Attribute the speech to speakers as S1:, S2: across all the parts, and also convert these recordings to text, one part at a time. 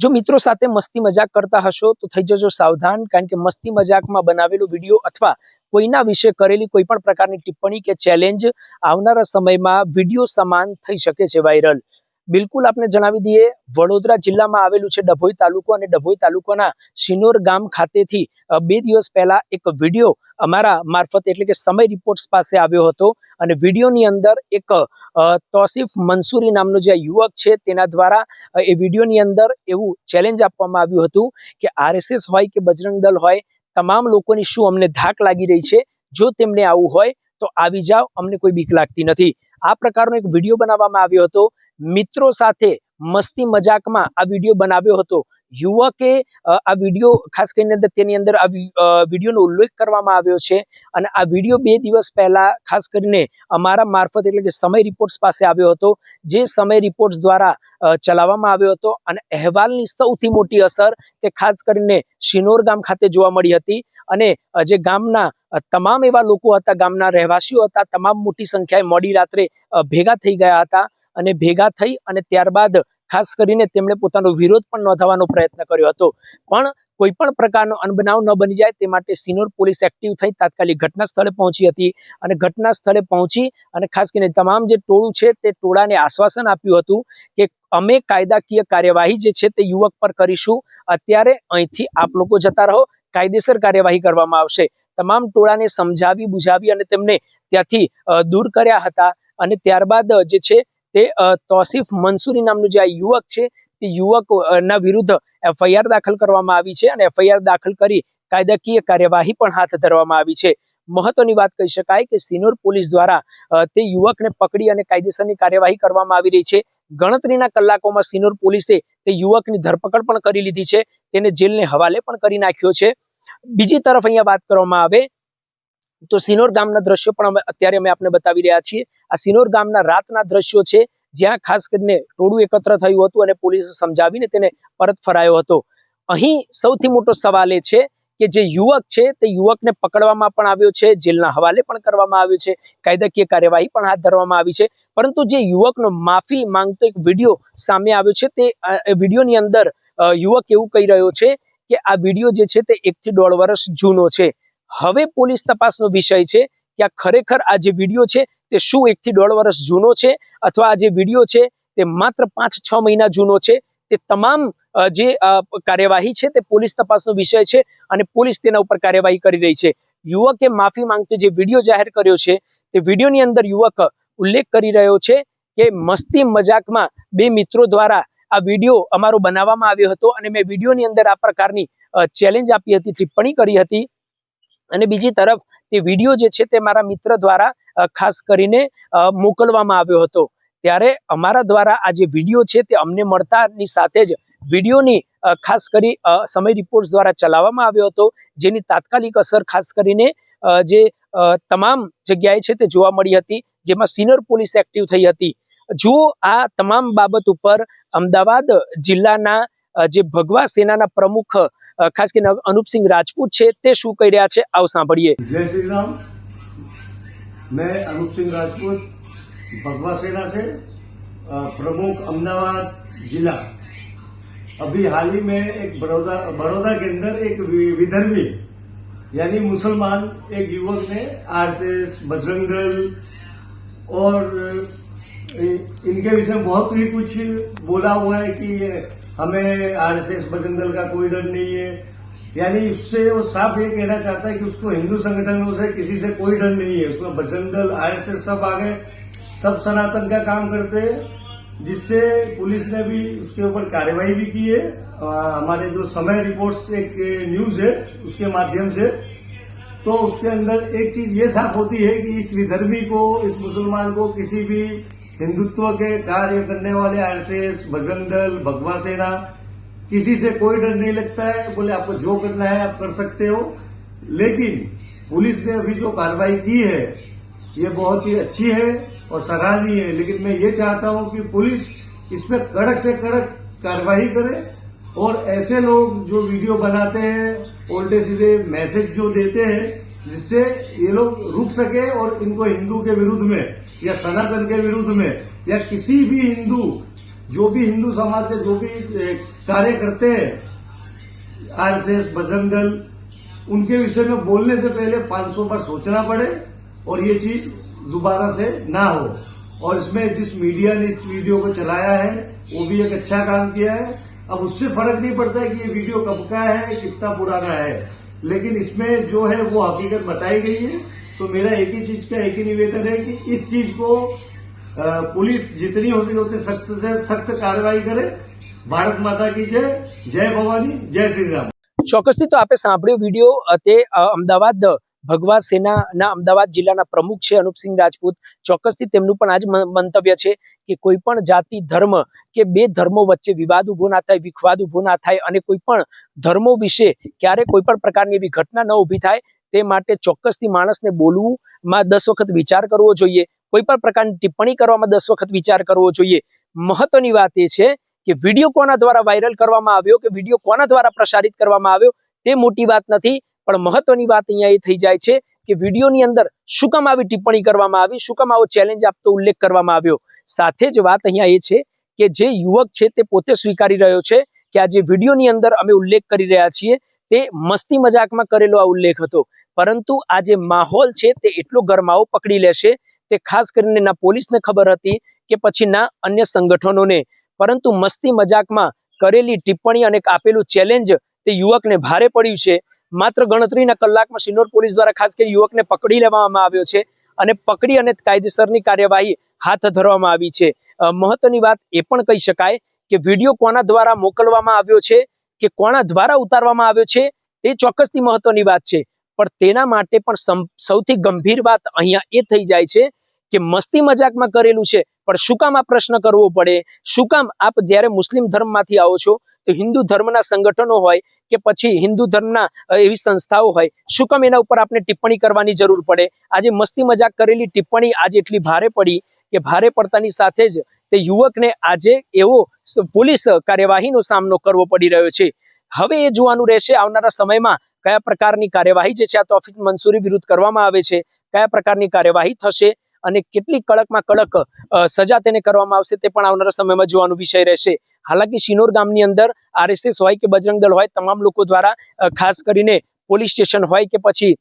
S1: જો મિત્રો સાથે મસ્તી મજાક કરતા હશો, તો થઈ જજો સાવધાન, કારણ કે મસ્તી મજાકમાં બનાવેલો વીડિયો અથવા કોઈના વિશે કરેલી કોઈ પણ પ્રકારની ટિપ્પણી કે ચેલેન્જ આવનારા સમયમાં વીડિયો સમાન થઈ શકે છે વાયરલ બિલકુલ આપણે જણાવી દઈએ, વડોદરા જિલ્લામાં આવેલું છે ડભોઈ તાલુકો અને ડભોઈ તાલુકાના શિનોર ગામ ખાતેથી બે દિવસ પહેલા એક વીડિયો અમારા મારફત એટલે કે સમય રિપોર્ટ્સ પાસે આવ્યો હતો અને વિડીયોની અંદર એક તોસીફ મંસૂરી નામનો જે યુવક છે તેના દ્વારા એ વિડીયોની અંદર એવું ચેલેન્જ આપવામાં આવ્યું હતું કે આરએસએસ હોય કે બજરંગ દળ હોય, તમામ લોકોની શું અમને ધાક લાગી રહી છે, જો તેમને આવું હોય તો આવી જાઓ, અમને કોઈ બીક લાગતી નથી. આ પ્રકારનો એક વીડિયો બનાવવામાં આવ્યો હતો મિત્રો સાથે મસ્તી મજાકમાં આ વીડિયો બનાવ્યો હતો. યુવકે આ વીડિયો ખાસ કરીને અંદર તેની અંદર આ વિડીયોનો ઉલ્લેખ કરવામાં આવ્યો છે અને આ વીડિયો બે દિવસ પહેલાં ખાસ કરીને અમારા મારફત એટલે કે સમય રિપોર્ટ્સ પાસે આવ્યો હતો, જે સમય રિપોર્ટ્સ દ્વારા ચલાવવામાં આવ્યો હતો અને અહેવાલની સૌથી મોટી અસર તે ખાસ કરીને શિનોર ગામ ખાતે જોવા મળી હતી અને જે ગામના તમામ એવા લોકો હતા, ગામના રહેવાસીઓ હતા, તમામ મોટી સંખ્યાએ મોડી રાત્રે ભેગા થઈ ગયા હતા અને ભેગા થઈ અને ત્યારબાદ ખાસ કરીને તેમણે પોતાનો વિરોધ પણ નોંધાવવાનો પ્રયત્ન કર્યો હતો. પણ કોઈ પણ પ્રકારનો અનબનાવ ન બની જાય તે માટે સિનોર પોલીસ એક્ટિવ થઈ તાત્કાલિક ઘટના સ્થળે પહોંચી હતી. અને ઘટના સ્થળે પહોંચી અને ખાસ કરીને તમામ જે ટોળું છે તે ટોળાને આશ્વાસન આપ્યું હતું કે અમે કાયદાકીય કાર્યવાહી જે છે તે યુવક પર કરીશું. અત્યારે અહીંથી આપ લોકો જતા રહો. કાયદેસર કાર્યવાહી કરવામાં આવશે. તમામ ટોળાને સમજાવી બુજાવી અને તેમને ત્યાંથી દૂર કર્યા હતા. અને ત્યારબાદ જે છે તે તોસીફ મંસૂરી નામનું જે આ યુવક છે, તે યુવકના વિરુદ્ધ એફઆઈઆર દાખલ કરવામાં આવી છે અને એફઆઈઆર દાખલ કરી કાયદાકીય કાર્યવાહી પણ હાથ ધરવામાં આવી છે. મહત્વની વાત કહી શકાય કે સિનોર પોલીસ દ્વારા તે યુવકને પકડી અને કાયદેસરની કાર્યવાહી કરવામાં આવી રહી છે. ગણતરીના કલાકોમાં સિનોર પોલીસે તે યુવકની ધરપકડ પણ કરી લીધી છે. તેને જેલને હવાલે પણ કરી નાખ્યો છે. બીજી તરફ અહીંયા વાત કરવામાં આવે તો સિનોર ગામના દ્રશ્યો પણ અમે અત્યારે અમે આપને બતાવી રહ્યા છીએ. આ સિનોર ગામના રાતના દ્રશ્યો છે, જ્યાં ખાસ કરીને ટોળું એકત્ર થયું હતું અને પોલીસે સમજાવીને તેને પરત ફરાયો હતો. અહીં સૌથી મોટો સવાલ એ છે કે જે યુવક છે, તે યુવકને પકડવામાં પણ આવ્યો છે, જેલના હવાલે પણ કરવામાં આવ્યો છે, કાયદાકીય કાર્યવાહી પણ હાથ ધરવામાં આવી છે, પરંતુ જે યુવકનો માફી માંગતો એક વીડિયો સામે આવ્યો છે, તે વિડીયોની અંદર યુવક એવું કહી રહ્યો છે કે આ વીડિયો જે છે તે એકથી દોઢ વર્ષ જૂનો છે. હવે પોલીસ તપાસનો વિષય છે કે આ ખરેખર આ જે વીડિયો છે તે શું એકથી દોઢ વર્ષ જૂનો છે અથવા આ જે વીડિયો છે તે માત્ર પાંચ છ મહિના જૂનો છે? તે તમામ જે કાર્યવાહી છે તે પોલીસ તપાસનો વિષય છે અને પોલીસ તેના ઉપર કાર્યવાહી કરી રહી છે. યુવકે માફી માંગતો જે વીડિયો જાહેર કર્યો છે તે વિડીયોની અંદર યુવક ઉલ્લેખ કરી રહ્યો છે કે મસ્તી મજાકમાં બે મિત્રો દ્વારા આ વીડિયો અમારો બનાવવામાં આવ્યો હતો અને મેં વિડીયોની અંદર આ પ્રકારની ચેલેન્જ આપી હતી, ટિપ્પણી કરી હતી. અને બીજી તરફ તે વીડિયો જે છે તે મારા મિત્ર દ્વારા ખાસ કરીને મોકલવામાં આવ્યો હતો. ત્યારે અમારા દ્વારા આ જે વીડિયો છે તે અમને મળતાની સાથે જ વિડીયોની ખાસ કરી સમય રિપોર્ટ્સ દ્વારા ચલાવવામાં આવ્યો હતો, જેની તાત્કાલિક અસર ખાસ કરીને જે તમામ જગ્યાએ છે તે જોવા મળી હતી, જેમાં સિનિયર પોલીસ એક્ટિવ થઈ હતી. જો આ તમામ બાબત ઉપર અમદાવાદ જિલ્લાના જે ભગવા સેનાના પ્રમુખ ખાસ કરીને અનુપસિંહ રાજપૂત છે તે શું કહી રહ્યા છે આવ સાંભળીએ
S2: जय श्री राम मैं अनूप सिंह राजपूत भगवा सेना से अ, प्रमुख अहमदाबाद जिला अभी हाल ही में एक बड़ौदा बड़ौदा के अंदर एक वि- विधर्मी यानी मुसलमान एक युवक ने आरएसएस बजरंग दल और अ, इनके विषय में बहुत ही कुछ बोला हुआ है कि हमें आरएसएस बजरंग दल का कोई डर नहीं है। यानी उससे वो साफ़ ये कहना चाहता है कि उसको हिंदू संगठनों से किसी से कोई डर नहीं है। उसमें बजरंग दल आरएसएस सब आ गए, सब सनातन का काम करते हैं, जिससे पुलिस ने भी उसके ऊपर कार्रवाई भी की है। हमारे जो समय रिपोर्ट्स एक न्यूज़ है, उसके माध्यम से। तो उसके अंदर एक चीज़ ये साफ़ होती है कि इस विधर्मी को, इस मुसलमान को किसी भी हिंदुत्व के कार्य करने वाले आरएसएस बजरंग दल, भगवा सेना, किसी से कोई डर नहीं लगता है। बोले, आपको जो करना है, आप कर सकते हो। लेकिन पुलिस ने अभी जो कार्रवाई की है, ये बहुत ही अच्छी है और सराहनीय है। लेकिन मैं ये चाहता हूँ कि पुलिस इसमें कड़क से कड़क कार्रवाई करे और ऐसे लोग जो वीडियो बनाते हैं, उल्टे सीधे मैसेज जो देते हैं, जिससे ये लोग रुक सके और इनको हिंदू के विरुद्ध में, या सनातन के विरुद्ध में, या किसी भी हिंदू, जो भी हिंदू समाज के जो भी कार्य करते हैं, आरएसएस, बजरंग दल, उनके विषय में बोलने से पहले 500 बार सोचना पड़े और ये चीज़ दोबारा से ना हो। और इसमें जिस मीडिया ने इस वीडियो को चलाया है, वो भी एक अच्छा काम किया है। अब उससे फर्क नहीं पड़ता है कि ये वीडियो कब का है कितना पुराना है लेकिन इसमें जो है वो हकीकत बताई गई है तो मेरा एक ही चीज का एक ही निवेदन है कि इस चीज को अ, पुलिस जितनी हो सके उतनी सख्त से सख्त कार्रवाई करे भारत माता की जय जय भवानी जय श्री राम
S1: ચોક્કસથી તો આપે સાંભળ્યો વિડીયો અ, તે અ, અમદાવાદ ભગવા સેનાના અમદાવાદ જિલ્લાના પ્રમુખ છે અનુપસિંહ રાજપૂત. ચોક્કસથી તેમનું પણ આજ મંતવ્ય છે કે કોઈ પણ જાતિ, ધર્મ કે બે ધર્મો વચ્ચે વિવાદ ઊભો ના થાય, વિખવાદ ઊભો ના થાય અને કોઈ પણ ધર્મો વિશે ક્યારે કોઈ પણ પ્રકારની એવી ઘટના ન ઊભી થાય તે માટે ચોક્કસથી માણસને બોલવું માં દસ વખત વિચાર કરવો જોઈએ. કોઈ પણ પ્રકારની ટિપ્પણી કરવામાં દસ વખત વિચાર કરવો જોઈએ. મહત્વની વાત એ છે કે વીડિયો કોના દ્વારા વાયરલ કરવામાં આવ્યો કે વીડિયો કોના દ્વારા પ્રસારિત કરવામાં આવ્યો તે મોટી વાત નથી. પણ મહત્વની વાત અહીંયા એ થઈ જાય છે કે વિડીયોની અંદર શું કામ આવી ટિપ્પણી કરવામાં આવી, શું કામ આવો ચેલેન્જ આપતો ઉલ્લેખ કરવામાં આવ્યો. સાથે જ વાત અહીંયા એ છે કે જે યુવક છે તે પોતે સ્વીકારી રહ્યો છે કે આ જે વિડીયોની અંદર અમે ઉલ્લેખ કરી રહ્યા છીએ તે મસ્તી મજાકમાં કરેલો આ ઉલ્લેખ હતો. પરંતુ આ જે માહોલ છે તે એટલો ગરમાવો પકડી લેશે તે ખાસ કરીને ના પોલીસને ખબર હતી કે પછી ના અન્ય સંગઠનોને. પરંતુ મસ્તી મજાકમાં કરેલી ટિપ્પણી અને આપેલું ચેલેન્જ તે યુવકને ભારે પડ્યું છે. માત્ર ગણતરીના કલાકમાં સિન્નોર પોલીસ દ્વારા ખાસ કરી યુવકને પકડી લેવામાં આવ્યો છે અને પકડી અને કાયદેસરની કાર્યવાહી હાથ ધરવામાં આવી છે. મહત્વની વાત એ પણ કહી શકાય કે વીડિયો કોના દ્વારા મોકલવામાં આવ્યો છે કે કોના દ્વારા ઉતારવામાં આવ્યો છે તે ચોક્કસથી મહત્વની વાત છે. પણ તેના માટે પણ સૌથી ગંભીર વાત અહીંયા એ થઈ જાય છે કે મસ્તી મજાકમાં કરેલું છે, પણ શું કામ આ પ્રશ્ન કરવો પડે? શું કામ આપ જ્યારે મુસ્લિમ ધર્મમાંથી આવો છો, તો હિન્દુ ધર્મના સંગઠનો હોય કે પછી હિન્દુ ધર્મના એવી સંસ્થાઓ હોય, શું કામ એના ઉપર આપણે ટિપ્પણી કરવાની જરૂર પડે? આજે મસ્તી મજાક કરેલી ટિપ્પણી આજે એટલી ભારે પડી કે ભારે પડતાની સાથે જ તે યુવકને આજે એવો પોલીસ કાર્યવાહીનો સામનો કરવો પડી રહ્યો છે. હવે એ જોવાનું રહેશે આવનારા સમયમાં કયા પ્રકારની કાર્યવાહી જે છે આ તોફિક મંસૂરી વિરુદ્ધ કરવામાં આવે છે, કયા પ્રકારની કાર્યવાહી થશે અને કેટલી કડકમાં કડક સજા તેને કરવામાં આવશે તે પણ આવનારા સમયમાં જોવાનો વિષય રહેશે. હાલાકી શિનોર ગામની અંદર આરએસએસ હોય કે બજરંગ દળ હોય, તમામ લોકો દ્વારા ખાસ કરીને પોલીસ સ્ટેશન હોય કે પછી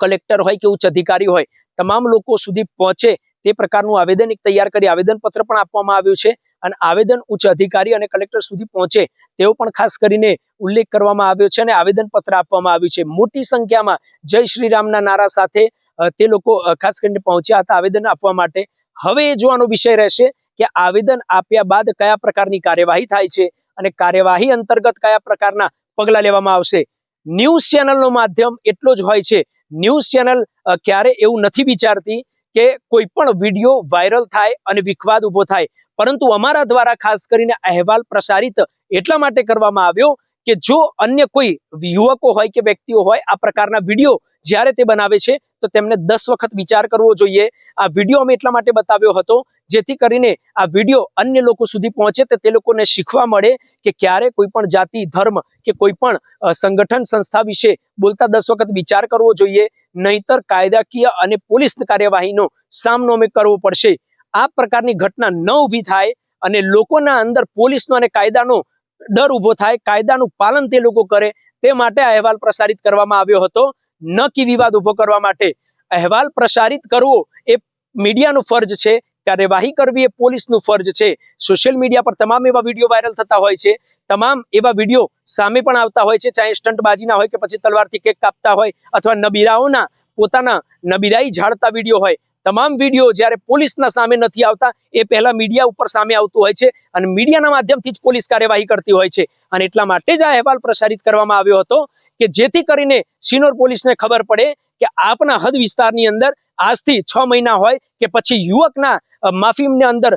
S1: કલેક્ટર હોય કે ઉચ્ચ અધિકારી હોય, તમામ લોકો સુધી પહોંચે તે પ્રકારનું આવેદન એક તૈયાર કરી આવેદન પત્ર પણ આપવામાં આવ્યું છે. અને આવેદન ઉચ્ચ અધિકારી અને કલેક્ટર સુધી પહોંચે તેવો પણ ખાસ કરીને ઉલ્લેખ કરવામાં આવ્યો છે અને આવેદન પત્ર આપવામાં આવ્યું છે. મોટી સંખ્યામાં જય શ્રી રામના નારા સાથે તે લોકો ખાસ કરીને પહોંચ્યા હતા આવેદન આપવા માટે. હવે એ જોવાનો વિષય રહેશે કે આવેદન આપ્યા બાદ કયા પ્રકારની કાર્યવાહી થાય છે અને કાર્યવાહી અંતર્ગત કયા પ્રકારના પગલાં લેવામાં આવશે. ન્યૂઝ ચેનલનો માધ્યમ એટલો જ હોય છે. ન્યૂઝ ચેનલ ક્યારે એવું નથી વિચારતી કે કોઈ પણ વીડિયો વાયરલ થાય અને વિખવાદ ઊભો થાય. પરંતુ અમારા દ્વારા ખાસ કરીને અહેવાલ પ્રસારિત એટલા માટે કરવામાં આવ્યો કે જો અન્ય કોઈ યુવકો હોય કે વ્યક્તિઓ હોય આ પ્રકારના વીડિયો જ્યારે તે બનાવે છે, તો તેમને દસ વખત વિચાર કરવો જોઈએ. આ વીડિયો અમે એટલા માટે બતાવ્યો હતો, જેથી કરીને આ વીડિયો અન્ય લોકો સુધી પહોંચે તો તે લોકોને શીખવા મળે કે ક્યારે કોઈ પણ જાતિ, ધર્મ કે કોઈ પણ સંગઠન, સંસ્થા વિશે બોલતા દસ વખત વિચાર કરવો જોઈએ. નહીતર કાયદાકીય અને પોલીસ કાર્યવાહીનો સામનો અમે કરવો પડશે. આ પ્રકારની ઘટના ન ઊભી થાય અને લોકોના અંદર પોલીસનો અને કાયદાનો ડર ઊભો થાય. કાયદાનું પાલન તે લોકો કરે. તે માટે આ અહેવાલ પ્રસારિત કરવામાં આવ્યો હતો. ન કે વિવાદ ઊભો કરવા માટે અહેવાલ પ્રસારિત કરવો એ મીડિયાનું ફરજ છે. કાર્યવાહી કરવી એ પોલીસનું ફરજ છે. સોશિયલ મીડિયા પર તમામ એવા વીડિયો વાયરલ થતા હોય છે. તમામ એવા વીડિયો સામે પણ આવતા હોય છે. ચાહે સ્ટંટબાજીના હોય કે પછી તલવારથી કેક કાપતા હોય અથવા નબીરાઓના પોતાના નબીરાઈ ઝાડતા વીડિયો હોય તમામ વીડિયો જ્યારે પોલીસના સામે નથી આવતા, એ પહેલા મીડિયા ઉપર સામે આવતું હોય છે અને મીડિયાના માધ્યમથી જ પોલીસ કાર્યવાહી કરતી હોય છે. અને એટલા માટે જ આ અહેવાલ પ્રસારિત કરવામાં આવ્યો હતો કે જેથી કરીને સિનોર પોલીસને ખબર પડે કે આપના હદ વિસ્તારની અંદર આજથી છ મહિના હોય કે પછી યુવકના માફીમને અંદર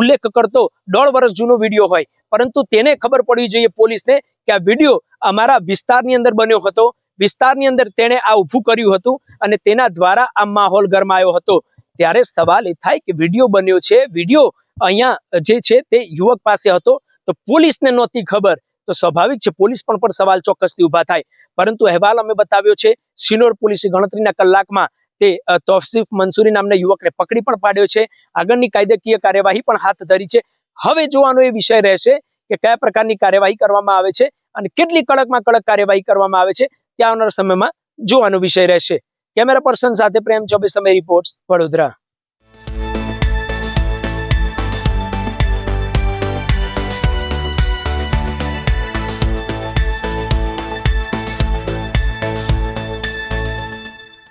S1: ઉલ્લેખ કરતો દોઢ વર્ષ જૂનો વીડિયો હોય. પરંતુ તેને ખબર પડવી જોઈએ પોલીસને કે આ વીડિયો અમારા વિસ્તારની અંદર બન્યો હતો. વિસ્તારની અંદર તેણે આ ઊભું કર્યું હતું અને તેના દ્વારા આ માહોલ ગરમાયો હતો. ત્યારે સવાલ એ થાય કે વીડિયો બન્યો છે. વીડિયો અહીંયા જે છે તે યુવક પાસે હતો. તો પોલીસને નહોતી ખબર. તો સ્વાભાવિક છે પોલીસ પણ પણ સવાલ ચોક્કસથી ઊભા થાય. પરંતુ અહેવાલ અમે બતાવ્યો છે સિનોર પોલીસે ગણતરીના કલાકમાં તે તોફસીફ મંસૂરી નામના યુવકને પકડી પણ પાડ્યો છે. આગળની કાયદાકીય કાર્યવાહી પણ હાથ ધરી છે. હવે જોવાનો એ વિષય રહેશે કે કયા પ્રકારની કાર્યવાહી કરવામાં આવે છે અને કેટલી કડકમાં કડક કાર્યવાહી કરવામાં આવે છે. ત્યાં આવનારા સમયમાં જોવાનો વિષય રહેશે. કેમેરા પર્સન સાથે પ્રેમ ચોબીસ સમય રિપોર્ટ વડોદરા.